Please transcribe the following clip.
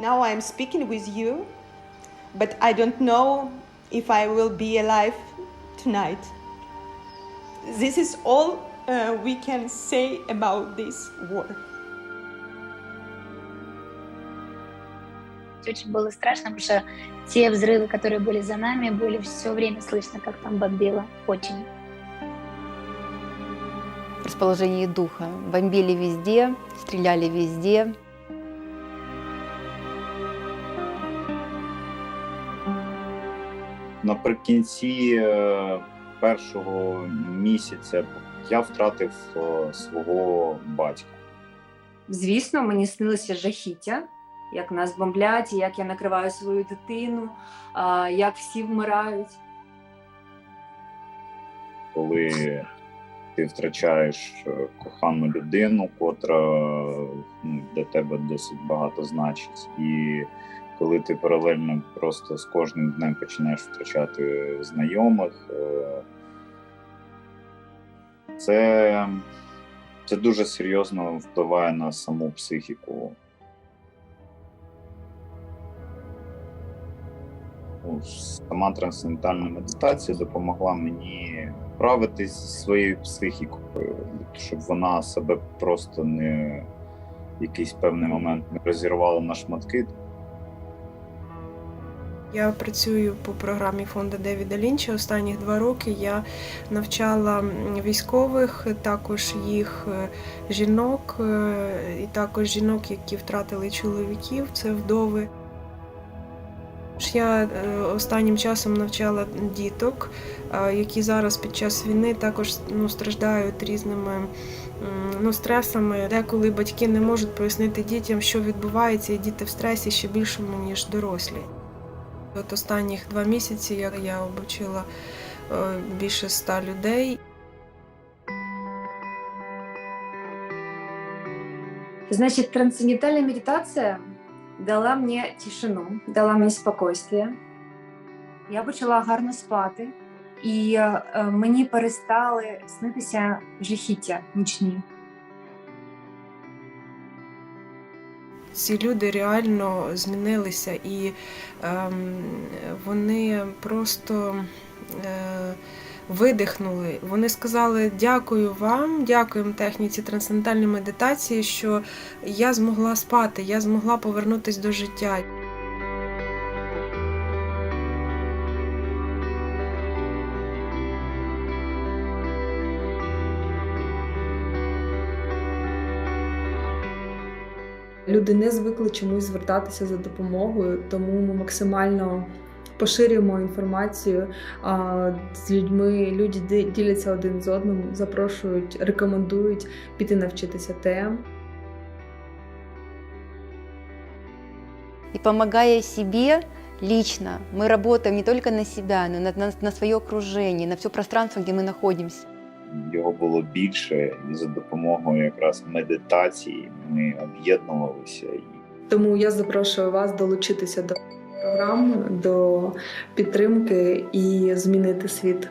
Now I'm speaking with you, but I don't know if I will be alive tonight. This is all uh, we can say about this war. Очень было страшно, потому что те взрывы, которые были за нами, были все время слышно, как там бомбило. Очень. расположении духа. Бомбили везде, стреляли везде. Наприкінці е, першого місяця я втратив е, свого батька. Звісно, мені снилося жахіття, як нас бомблять, як я накриваю свою дитину, як всі вмирають. коли ти втрачаєш е, кохану людину, котра ну, для тебе досить багато значить, і коли ти паралельно просто з кожним днем починаєш втрачати знайомих, е, це, це дуже серйозно впливає на саму психіку. Ну, Сама трансцендентальна медитація допомогла мені справитись зі своєю психікою, щоб вона себе просто не в якийсь певний момент не розірвала на шматки. Я працюю по програмі фонду Девіда Лінча. Останні два роки я навчала військових, також їх е, жінок, е, і також жінок, які втратили чоловіків, це вдови. Я е, останнім часом навчала діток, які зараз під час війни також ну, страждають різними ну, стресами. Деколи батьки не можуть пояснити дітям, що відбувається, і діти в стресі ще більшому, ніж дорослі. От останніх два місяці я, обучила е, більше ста людей. Значит, трансцендентальная медитация дала мне тишину, дала мені спокойствие. Я почала гарно спати, і е, мені перестали снитися жахіття нічні. Ці люди реально змінилися і ем, вони просто е, видихнули. Вони сказали дякую вам, дякуємо техніці трансцендентальної медитації, що я змогла спати, я змогла повернутися до життя. Люди не звикли чомусь звертатися за допомогою, тому ми максимально поширюємо інформацію а, з людьми. Люди діляться один з одним, запрошують, рекомендують піти навчитися ТМ. И помогая себе лично, мы работаем не только на себя, но на, на, на свое окружение, на все пространство, где мы находимся. Його було більше, і за допомогою якраз медитації ми об'єднувалися Тому я запрошую вас долучитися до програм, до підтримки і змінити світ.